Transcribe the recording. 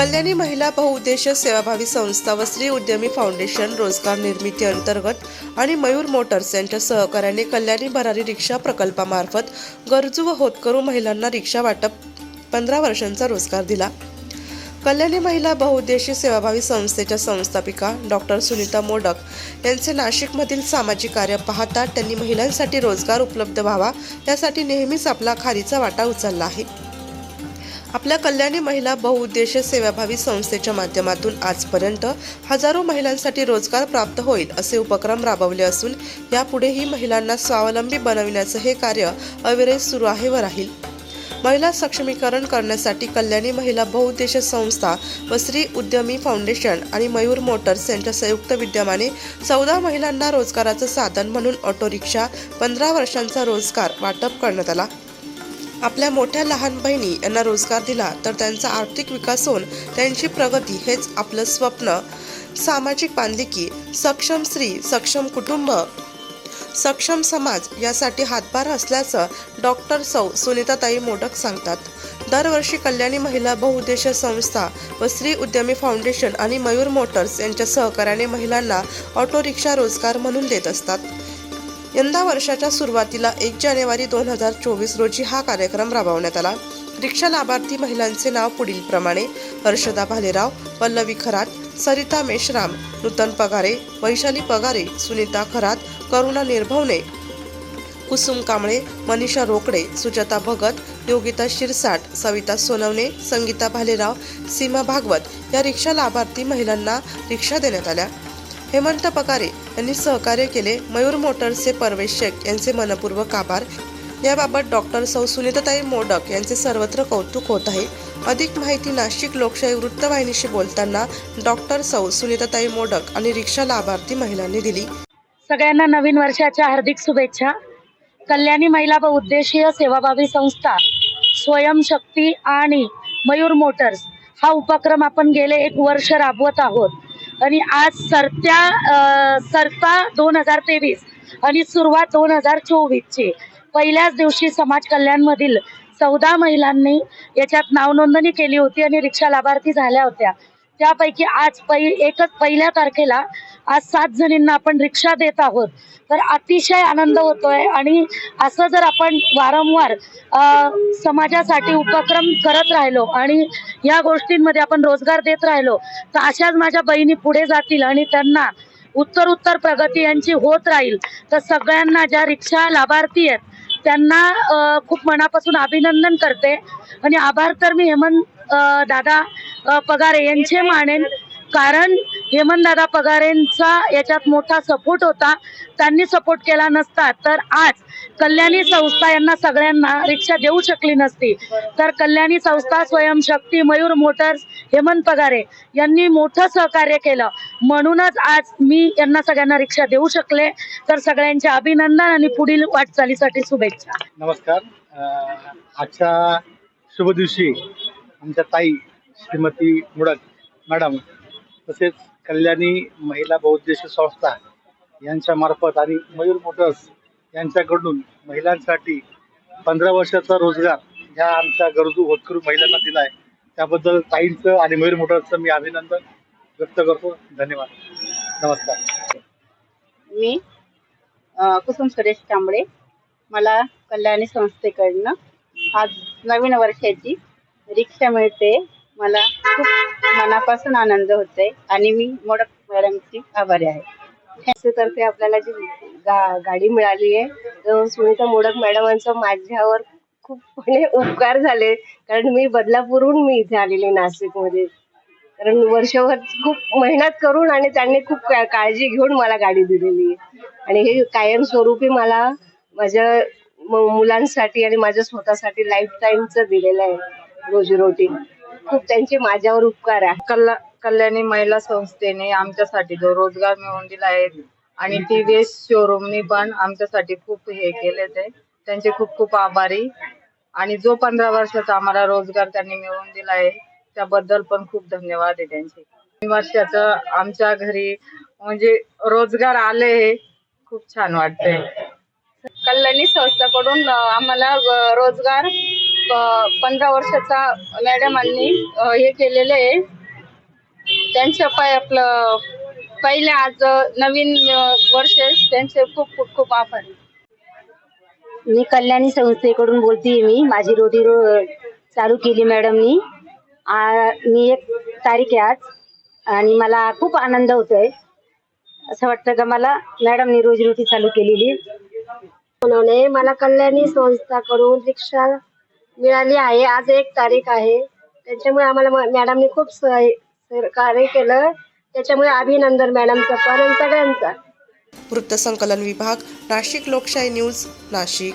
कल्याणी महिला बहुउद्देशीय सेवाभावी संस्था व स्त्री उद्यमी फाउंडेशन रोजगार निर्मिती अंतर्गत आणि मयूर मोटर्स यांच्या सहकार्याने कल्याणी भरारी रिक्षा प्रकल्पामार्फत गरजू व होतकरू महिलांना रिक्षा वाटप पंधरा वर्षांचा रोजगार दिला. कल्याणी महिला बहुउद्देशीय सेवाभावी संस्थेच्या संस्थापिका डॉक्टर सुनीता मोडक यांचे नाशिकमधील सामाजिक कार्य पाहता त्यांनी महिलांसाठी रोजगार उपलब्ध व्हावा यासाठी नेहमीच आपला खारीचा वाटा उचलला आहे. आपल्या कल्याणी महिला बहुउद्देशीय सेवाभावी संस्थेच्या माध्यमातून आजपर्यंत हजारो महिलांसाठी रोजगार प्राप्त होईल असे उपक्रम राबवले असून यापुढेही महिलांना स्वावलंबी बनविण्याचं हे कार्य अविरत सुरू आहे व राहील. महिला सक्षमीकरण करण्यासाठी कल्याणी महिला बहुउद्देशीय संस्था व श्री उद्यमी फाउंडेशन आणि मयूर मोटर्स यांच्या संयुक्त विद्यमाने चौदा महिलांना रोजगाराचं साधन म्हणून ऑटो रिक्षा पंधरा वर्षांचा रोजगार वाटप करण्यात आला. आपल्या मोठ्या लहान बहिणी यांना रोजगार दिला तर त्यांचा आर्थिक विकास होऊन त्यांची प्रगती हेच आपलं स्वप्न. सामाजिक बांधिलकी सक्षम स्त्री सक्षम कुटुंब सक्षम समाज यासाठी हातभार असल्याचं डॉक्टर सौ सुनीताताई मोडक सांगतात. दरवर्षी कल्याणी महिला बहुउद्देशीय संस्था व श्री उद्यमी फाउंडेशन आणि मयूर मोटर्स यांच्या सहकार्याने महिलांना ऑटो रिक्षा रोजगार म्हणून देत असतात. यंदा वर्षाच्या सुरुवातीला एक जानेवारी दोन हजार चोवीस रोजी हा कार्यक्रम राबवण्यात आला. रिक्षा लाभार्थी महिलांचे नाव पुढील प्रमाणे हर्षदा भालेराव पल्लवी खरात सरिता मेश्राम नूतन पगारे वैशाली पगारे सुनीता खरात करुणा निर्भवणे कुसुम कांबळे मनीषा रोकडे सुजाता भगत योगिता शिरसाट सविता सोनवणे संगीता भालेराव सीमा भागवत या रिक्षा लाभार्थी महिलांना रिक्षा देण्यात आल्या. हेमंत पकारे यांनी सहकार्य केले. मयूर मोटर्सचे परवेश शेख यांचे मनपूर्वक आभार. याबाबत डॉक्टर सौ सुनीताताई मोडक यांचे सर्वत्र कौतुक होत आहे. अधिक माहिती नाशिक लोकशाही वृत्तवाहिनीशी बोलताना डॉक्टर सौ सुनीताताई मोडक आणि रिक्षा लाभार्थी महिलांनी दिली. सगळ्यांना नवीन वर्षाच्या हार्दिक शुभेच्छा. कल्याणी महिला व उद्देशीय सेवाभावी संस्था स्वयंशक्ती आणि मयूर मोटर्स हा उपक्रम आपण गेले एक वर्ष राबवत आहोत. आणि आज सरत्या सरता दोन हजार तेवीस आणि सुरुवात दोन हजार चोवीसची. पहिल्याच दिवशी समाज कल्याणमधील चौदा महिलांनी याच्यात नावनोंदणी केली होती आणि रिक्षा लाभार्थी झाल्या होत्या. त्यापैकी आज पै एकच पहिल्या तारखेला आज सात जणींना आपण रिक्षा देत आहोत. तर अतिशय आनंद होतोय आणि असं जर आपण वारंवार समाजासाठी उपक्रम करत राहिलो आणि या गोष्टींमध्ये आपण रोजगार देत राहिलो तर अशाच माझ्या बहिणी पुढे जातील आणि त्यांना उत्तर उत्तर प्रगती यांची होत राहील. तर सगळ्यांना ज्या रिक्षा लाभार्थी आहेत त्यांना खूप मनापासून अभिनंदन करते. आणि आभार तर मी हेमंत दादा पगारे यांचे मानेन. कारण हेमंत दादा पगारेंचा याच्यात मोठा सपोर्ट होता. त्यांनी सपोर्ट केला नसता. तर आज कल्याणी संस्था यांना सगळ्यांना रिक्षा देऊ शकली नसती. तर कल्याणी संस्था स्वयंशक्ती मयूर मोटर्स हेमंत पगारे यांनी मोठं सहकार्य केलं. म्हणूनच आज मी यांना सगळ्यांना रिक्षा देऊ शकले. तर सगळ्यांचे अभिनंदन आणि पुढील वाटचालीसाठी शुभेच्छा. नमस्कार. आजच्या शुभ दिवशी आमच्या ताई श्रीमती मुडक मॅडम तसेच कल्याणी महिला बहुद्देशीय संस्था यांच्या मार्फत आणि मयूर मोटर्स यांच्याकडून महिलांसाठी पंधरा वर्षाचा रोजगार ह्या आमच्या गरजू होतकरू महिलांना दिला आहे त्याबद्दल ताईंचं आणि मयूर मोटर्सचं मी अभिनंदन व्यक्त करतो. धन्यवाद. नमस्कार. मी कुसुम सुरेश कांबळे. मला कल्याणी संस्थेकडनं आज नवीन वर्षाची रिक्षा मिळते. मला खूप मनापासून आनंद होते आणि मी मोडक मॅडमची आभारी आहे. तर्फे आपल्याला जी गा गाडी मिळाली आहे तर सुनीता मोडक मॅडमांचा माझ्यावर खूपपणे म्हणजे उपकार झाले. कारण मी बदलापूरहून मी इथे आलेली नाशिकमध्ये. कारण वर्षभर खूप मेहनत करून आणि त्यांनी खूप काळजी घेऊन मला गाडी दिलेली आहे. आणि हे कायमस्वरूपी मला माझ्या मुलांसाठी आणि माझ्या स्वतःसाठी लाईफ टाईमचं दिलेलं आहे. रोजीरोटी खूप त्यांचे माझ्यावर उपकार आहे. कल्ला कल्याणी महिला संस्थेने आमच्यासाठी जो रोजगार मिळवून दिला आहे आणि टी व्ही एस शोरूमनी पण आमच्यासाठी खूप हे केले ते. त्यांचे खूप खूप आभारी. आणि जो पंधरा वर्षाचा आम्हाला रोजगार त्यांनी मिळवून दिला आहे त्याबद्दल पण खूप धन्यवाद आहे त्यांचे. तीन वर्षाचं आमच्या घरी म्हणजे रोजगार आले हे खूप छान वाटतंय. कल्याणी संस्थाकडून आम्हाला रोजगार पंधरा वर्षाचा मॅडमांनी हे केलेलं आहे. त्यांच्या पाय आपलं पहिले आज नवीन वर्ष त्यांचे खूप खूप खूप आभार. मी कल्याणी संस्थेकडून बोलते मी. माझी रोजी रो चालू केली मॅडमनी. आ- मी एक तारीख आहे आज. आणि मला खूप आनंद होतोय. असं वाटतं का मला मॅडमनी रोजीरोटी चालू केलेली. म्हणून मला कल्याणी संस्थाकडून रिक्षा मिळाली आहे. आज एक तारीख आहे. त्याच्यामुळे आम्हाला म- मॅडमनी खूप कार्य केलं. त्याच्यामुळे अभिनंदन मॅडमचं पण सगळ्यांचा. सगळ्यांचं वृत्तसंकलन विभाग नाशिक लोकशाही न्यूज नाशिक.